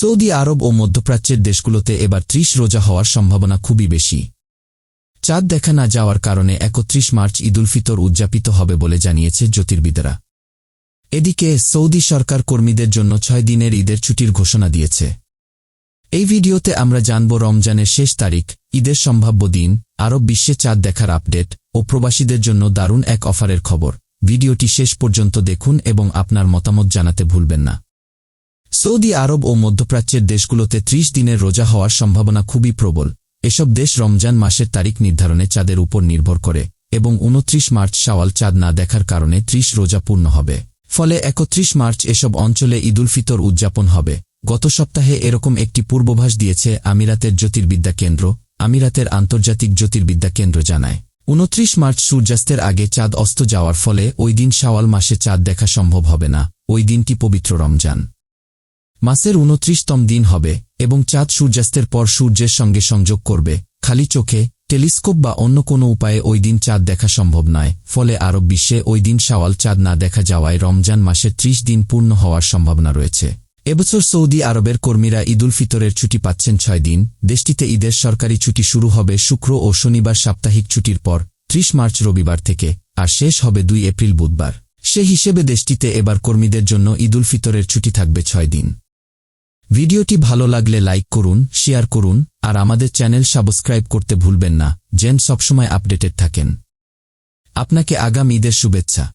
Saudi আরব ও মধ্যপ্রাচ্যের দেশগুলোতে এবার ত্রিশ রোজা হওয়ার সম্ভাবনা খুবই বেশি। চাঁদ দেখা না যাওয়ার কারণে একত্রিশ মার্চ ঈদুল ফিতর উদযাপিত হবে বলে জানিয়েছে জ্যোতির্বিদেরা। এদিকে সৌদি সরকার কর্মীদের জন্য ছয় দিনের ঈদের ছুটির ঘোষণা দিয়েছে। এই ভিডিওতে আমরা জানব রমজানের শেষ তারিখ, ঈদের সম্ভাব্য দিন, আরব বিশ্বে চাঁদ দেখার আপডেট ও প্রবাসীদের জন্য দারুণ এক অফারের খবর। ভিডিওটি শেষ পর্যন্ত দেখুন এবং আপনার মতামত জানাতে ভুলবেন না। সৌদি আরব ও মধ্যপ্রাচ্যের দেশগুলোতে ত্রিশ দিনের রোজা হওয়ার সম্ভাবনা খুবই প্রবল। এসব দেশ রমজান মাসের তারিখ নির্ধারণে চাঁদের উপর নির্ভর করে এবং উনত্রিশ মার্চ সাওয়াল চাঁদ না দেখার কারণে ত্রিশ রোজা পূর্ণ হবে। ফলে একত্রিশ মার্চ এসব অঞ্চলে ঈদুল ফিতর উদযাপন হবে। গত সপ্তাহে এরকম একটি পূর্বভাস দিয়েছে আমিরাতের জ্যোতির্বিদ্যা কেন্দ্র। আমিরাতের আন্তর্জাতিক জ্যোতির্বিদ্যা কেন্দ্র জানায়। উনত্রিশ মার্চ সূর্যাস্তের আগে চাঁদ অস্ত যাওয়ার ফলে ওই দিন শাওয়াল মাসে চাঁদ দেখা সম্ভব হবে না। ওই দিনটি পবিত্র রমজান। মাসের উনত্রিশতম দিন হবে এবং চাঁদ সূর্যাস্তের পর সূর্যের সঙ্গে সংযোগ করবে। খালি চোখে, টেলিস্কোপ বা অন্য কোনো উপায়ে ওই দিন চাঁদ দেখা সম্ভব নয়। ফলে আরব বিশ্বে ওই দিন শাওয়াল চাঁদ না দেখা যাওয়ায় রমজান মাসের ত্রিশ দিন পূর্ণ হওয়ার সম্ভাবনা রয়েছে। এবছর সৌদি আরবের কর্মীরা ঈদুল ফিতরের ছুটি পাচ্ছেন ছয় দিন। দেশটিতে ঈদের সরকারি ছুটি শুরু হবে শুক্র ও শনিবার সাপ্তাহিক ছুটির পর, ত্রিশ মার্চ রবিবার থেকে, আর শেষ হবে দুই এপ্রিল বুধবার। সে হিসেবে দেশটিতে এবার কর্মীদের জন্য ঈদুল ফিতরের ছুটি থাকবে ছয় দিন। ভিডিওটি ভালো লাগলে লাইক করুন, শেয়ার করুন, আর আমাদের চ্যানেল সাবস্ক্রাইব করতে ভুলবেন না। যেন সবসময় আপডেটেড থাকেন। আপনাকে আগাম ঈদের শুভেচ্ছা।